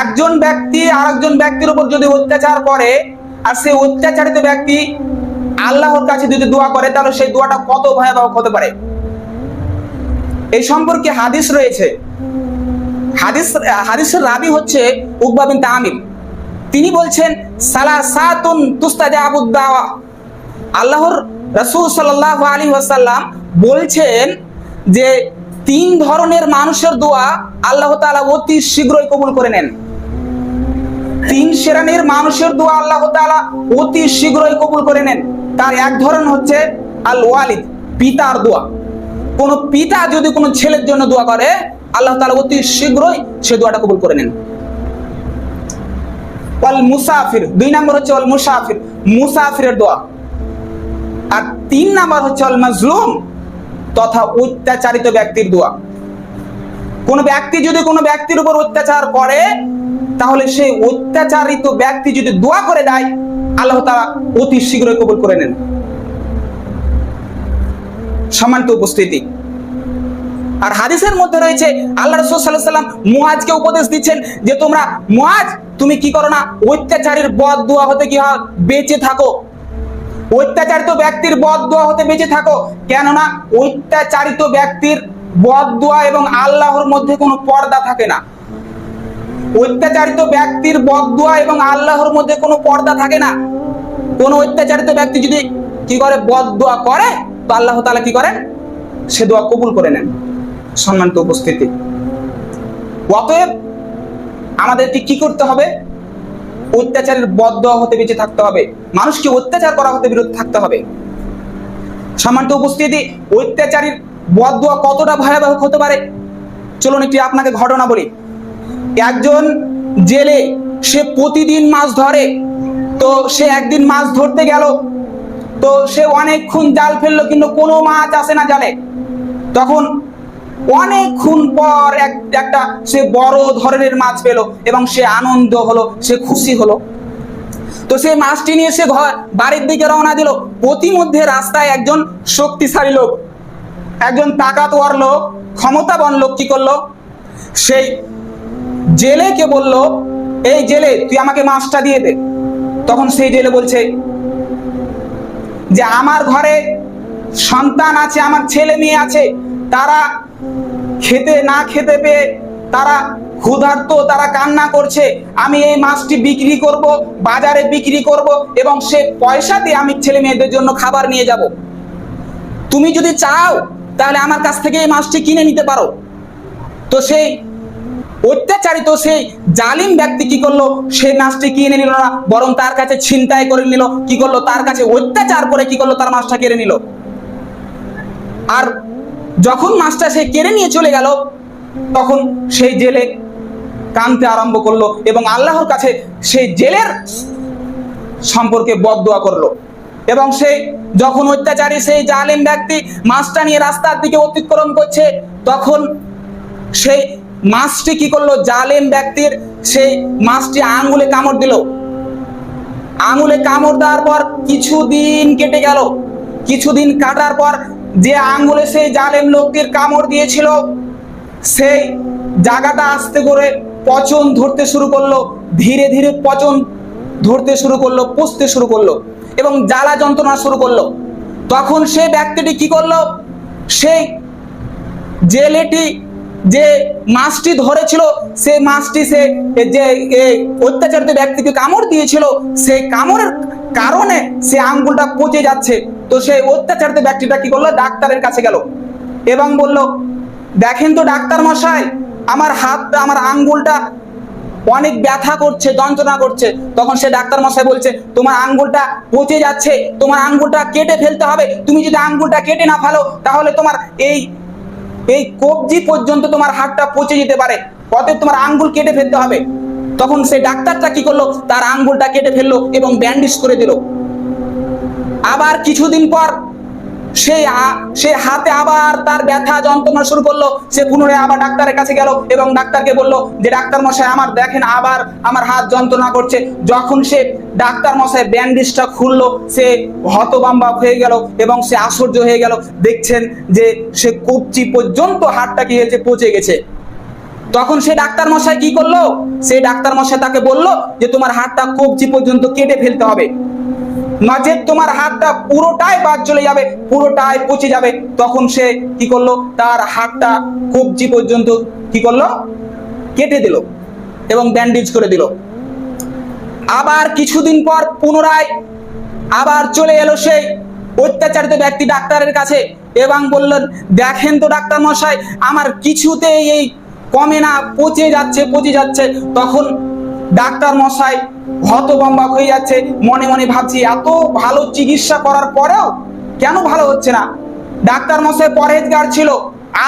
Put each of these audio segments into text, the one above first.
একজন ব্যক্তি আরেকজন ব্যক্তির উপর যদি অত্যাচার করে, আর সেই অত্যাচারিত ব্যক্তি আল্লাহর কাছে যদি দোয়া করে, তাহলে সেই দোয়াটা কত ভয়াবহ হতে পারে? এই সম্পর্কে হাদিস রয়েছে। হাদিস, হাদিসের রাবি হচ্ছে উকবা বিন তামির তিনি বলছেন, সালাসাতুন তুস্তাজাবুদ দাওয়া আল্লাহর রাসূল সাল্লাল্লাহু আলাইহি ওয়াসাল্লাম বলছেন যে তিন ধরনের মানুষের দোয়া আল্লাহ তাআলা অতি শীঘ্রই কবুল করে নেন। তিন শ্রেণির মানুষের দোয়া আল্লাহ তাআলা অতি শীঘ্রই কবুল করে নেন। তার এক ধরন হচ্ছে আল ওয়ালিদ পিতার দোয়া। কোন পিতা যদি কোনো ছেলের জন্য দোয়া করে, আল্লাহ তাআলা অতি শীঘ্রই সে দোয়াটা কবুল করে নেন। ওয়াল মুসাফির দুই নম্বর হচ্ছে ওয়াল মুসাফির মুসাফিরের দোয়া। আর তিন নাম্বার হচ্ছে অল মাজলুম তথা অত্যাচারিত ব্যক্তির দোয়া। কোন ব্যক্তি যদি কোনো ব্যক্তির উপর অত্যাচার করে, তাহলে সেই অত্যাচারিত ব্যক্তি যদি দোয়া করে দেয়, আল্লাহ তাআলা অতি শীঘ্রই কবুল করে নেন। সম্মানিত উপস্থিতি। আর হাদিসের মধ্যে রয়েছে, আল্লাহ রসুল সাল্লাহ সাল্লাম মুয়াজকে উপদেশ দিচ্ছেন যে তোমরা মুয়াজ তুমি কি করো না? অত্যাচারীর বদ দোয়া হতে কি হয়? বেঁচে থাকো। অত্যাচারিত ব্যক্তির বদ দোয়া হতে বেঁচে থাকো। কেননা অত্যাচারিত ব্যক্তির বদ দোয়া এবং আল্লাহর মধ্যে কোনো পর্দা থাকে না। অত্যাচারিত ব্যক্তির বদ দোয়া এবং আল্লাহর মধ্যে কোনো পর্দা থাকে না। কোন অত্যাচারিত ব্যক্তি যদি কি করে বদ দোয়া করে, তো আল্লাহ তাআলা কি করেন? সে দোয়া কবুল করে নেন। সম্মানিত উপস্থিতি। অতএব আমাদেরকে কি করতে হবে? অত্যাচারের বদ দেওয়া হতে বেঁচে থাকতে হবে। মানুষকে অত্যাচার করা হতে বিরত থাকতে হবে। সম্মানিত উপস্থিতি, অত্যাচারীর বদ দেওয়া কতটা ভয়াবহ হতে পারে? চলুন একটি আপনাকে ঘটনা বলি। একজন জেলে, সে প্রতিদিন মাছ ধরে, তো সে একদিন মাছ ধরতে গেল, তো সে অনেকক্ষণ জাল ফেলল, কিন্তু কোনো মাছ আসে না জালে। তখন অনেকক্ষণ পর এক একটা সে বড় ধরনের মাছ পেল এবং সে আনন্দ হলো, সে খুশি হলো। তো সেই মাছটি নিয়ে সে ঘর বাড়ির দিকে রওনা দিল। প্রতিমধ্যে রাস্তায় একজন শক্তিশালী লোক, একজন তাকাতোয়ার লোক, ক্ষমতাবান লোক কি করল? সেই জেলেকে বলল, এই জেলে, তুই আমাকে মাছটা দিয়ে দে। তখন সেই জেলে বলছে, যে আমার ঘরে সন্তান আছে, আমার ছেলে মেয়ে আছে, তারা খেতে না খেতে পেয়ে তারা ক্ষুধার্ত, তারা কান্না করছে। আমি এই মাছটি বিক্রি করব, বাজারে বিক্রি করব এবং সে পয়সা দিয়ে আমি ছেলে মেয়েদের জন্য খাবার নিয়ে যাব। তুমি যদি চাও, তাহলে আমার কাছ থেকে এই মাছটি কিনে নিতে পারো। তো সেই অত্যাচারিত সেই জালিম ব্যক্তি কি করল? সে মাছটি কিনে নিল না, বরং তার কাছে ছিনতাই করে নিল। কি করল? তার কাছে অত্যাচার করে কি করল? তার মাছটা কেড়ে নিল। আর যখন মাছটা সে কেড়ে নিয়ে চলে গেল, তখন সেই জেলে কানতে আরম্ভ করল এবং আল্লাহর কাছে সেই জেলের সম্পর্কে বদদোয়া করল। এবং সে যখন অত্যাচারী, সেই জালিম ব্যক্তি মাছটা নিয়ে রাস্তার দিকে অতিক্রম করছে, তখন সেই মাছটি কি করল? জালেম ব্যক্তির সেই মাছটি আঙ্গুলে কামড় দিল। আঙুলে কামড় দেওয়ার পর কিছুদিন কেটে গেল। কিছুদিন কাটার পর যে আঙ্গুলে সেই জালেম লোকটির কামড় দিয়েছিল, সেই জায়গাটা আস্তে করে পচন ধরতে শুরু করল, ধীরে ধীরে পচন ধরতে শুরু করল, পুষতে শুরু করল এবং জ্বালা যন্ত্রণা শুরু করল। তখন সেই ব্যক্তিটি কি করল? সেই জেলেটি যে মাছটি ধরেছিল, সেই মাছটি সে যে অত্যাচারিত ব্যক্তিকে কামড় দিয়েছিল, সেই কামড়ের কারণে সে আঙ্গুলটা পচে যাচ্ছে। তো সেই অত্যাচারিত ব্যক্তিটা কি করল, ডাক্তারের কাছে গেল। এবং বলল, দেখেন তো ডাক্তার মশাই, আমার হাতটা, আমার আঙ্গুলটা অনেক ব্যথা করছে, যন্ত্রণা করছে। তখন সে ডাক্তার মশাই বলছে, তোমার আঙ্গুলটা পচে যাচ্ছে, তোমার আঙ্গুলটা কেটে ফেলতে হবে। তুমি যদি আঙ্গুলটা কেটে না ফেলো, তাহলে তোমার এই এই কবজি পর্যন্ত তোমার হাতটা পচে যেতে পারে। অতএব তোমার আঙ্গুল কেটে ফেলতে হবে। তখন সে ডাক্তারটা কি করল, তার আঙ্গুলটা কেটে ফেলল এবং ব্যান্ডেজ করে দিল। আবার কিছুদিন পর আ- সে হাতে আবার তার ব্যথা যন্ত্রণা শুরু করল। সে পুনরায় আবার ডাক্তারের কাছে গেল এবং ডাক্তারকে বলল যে ডাক্তার মশাই আমার দেখেন আবার আমার হাত যন্ত্রণা করছে। যখন সে ডাক্তার মশাই ব্যান্ডেজটা খুললো, সে হতবাম্বা হয়ে গেল এবং সে আশ্চর্য হয়ে গেল। দেখছেন যে, সে কবচি পর্যন্ত হাতটা কি হয়েছে, পচে গেছে। তখন সে ডাক্তার মশাই কি করল? সেই ডাক্তার মশাই তাকে বলল যে, তোমার হাতটা কবজি পর্যন্ত কেটে ফেলতে হবে। নচেত তোমার হাতটা পুরোটাই বাদ চলে যাবে, পুরোটাই পচে যাবে। তখন সে কি করল? তার হাতটা কবজি পর্যন্ত কি করল? কেটে দিল এবং ব্যান্ডেজ করে দিল। আবার কিছুদিন পর পুনরায় আবার চলে এলো সেই অত্যাচারিত ব্যক্তি ডাক্তারের কাছে এবং বললেন, দেখেন তো ডাক্তার মশাই, আমার কিছুতেই এই কমে না, পচে যাচ্ছে পচে যাচ্ছে। তখন ডাক্তার মশাই হতবম্বাক হয়ে যাচ্ছে। মনে মনে ভাবছি, এত ভালো চিকিৎসা করার পরেও কেন ভালো হচ্ছে না? ডাক্তার মশাই পরহেজগার ছিল,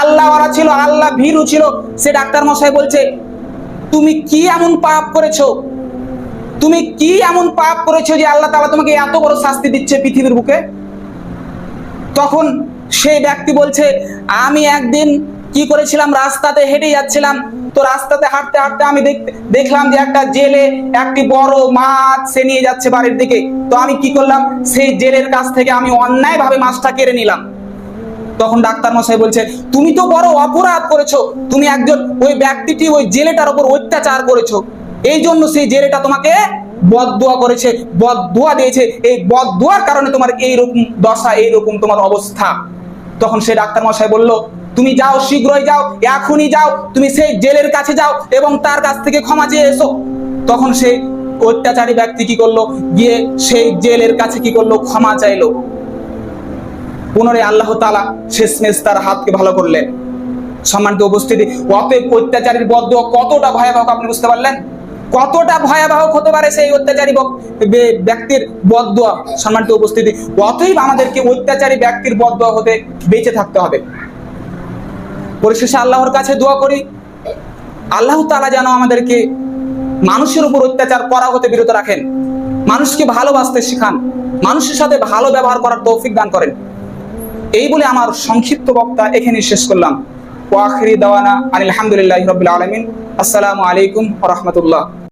আল্লাহওয়ালা ছিল, আল্লাহ ভীরু ছিল। সে ডাক্তার মশাই বলছে, তুমি কি এমন পাপ করেছ? তুমি কি এমন পাপ করেছ যে আল্লাহ তাআলা তোমাকে এত বড় শাস্তি দিচ্ছে পৃথিবীর বুকে? তখন সেই ব্যক্তি বলছে, আমি একদিন কি করেছিলাম? রাস্তাতে হেঁটে যাচ্ছিলাম তো রাস্তাতে হাঁটতে হাঁটতে আমি দেখলাম যে একটা জেলে একটি বড় মাছ সে নিয়ে যাচ্ছে বাড়ির দিকে। তো আমি কি করলাম? সেই জেলের কাছ থেকে আমি অন্যায় ভাবে মাছটা কেড়ে নিলাম। তখন ডাক্তার মশাই বলছে, তুমি তো বড় অপরাধ করেছ। তুমি একজন ওই ব্যক্তিটি ওই জেলেটার উপর অত্যাচার করেছ। এই জন্য সেই জেলেটা তোমাকে বদদুয়া করেছে, বদদুয়া দিয়েছে। এই বদদুয়ার কারণে তোমার এই রকম দশা এই রকম তোমার অবস্থা। তখন সেই ডাক্তার মশাই বলল তুমি যাও শীঘ্রই যাও, এখনই যাও, তুমি সেই জেলের কাছে যাও এবং তার কাছ থেকে ক্ষমা চেয়ে এসো। তখন সে অত্যাচারী ব্যক্তি কি করল? গিয়ে সেই জেলের কাছে কি করল? ক্ষমা চাইলো। পুনরায় আল্লাহ তালা শেষমেশ তার হাতকে ভালো করলেন। সম্মানিত উপস্থিতি, অতএব অত্যাচারীর বদ্ধ কতটা ভয়াবহ আপনি বুঝতে পারলেন? কতটা ভয়াবহ হতে পারে সেই অত্যাচারী ব্যক্তির বদ্ধ? সম্মানিত উপস্থিতি, অতএব আমাদেরকে অত্যাচারী ব্যক্তির বদ্ধ হতে বেঁচে থাকতে হবে। পরিশেষে আল্লাহর কাছে দোয়া করি। আল্লাহ তালা যেন আমাদেরকে মানুষের উপর অত্যাচার করা হতে বিরত রাখেন। মানুষকে ভালোবাসতে শেখান। মানুষের সাথে ভালো ব্যবহার করার তৌফিক দান করেন। এই বলে আমার সংক্ষিপ্ত বক্তা এখানে শেষ করলাম। ওয়াখরি দাওয়ানা আলহামদুলিল্লাহ রবিল আলমিন। আসসালামু আলাইকুম রহমতুল্লাহ।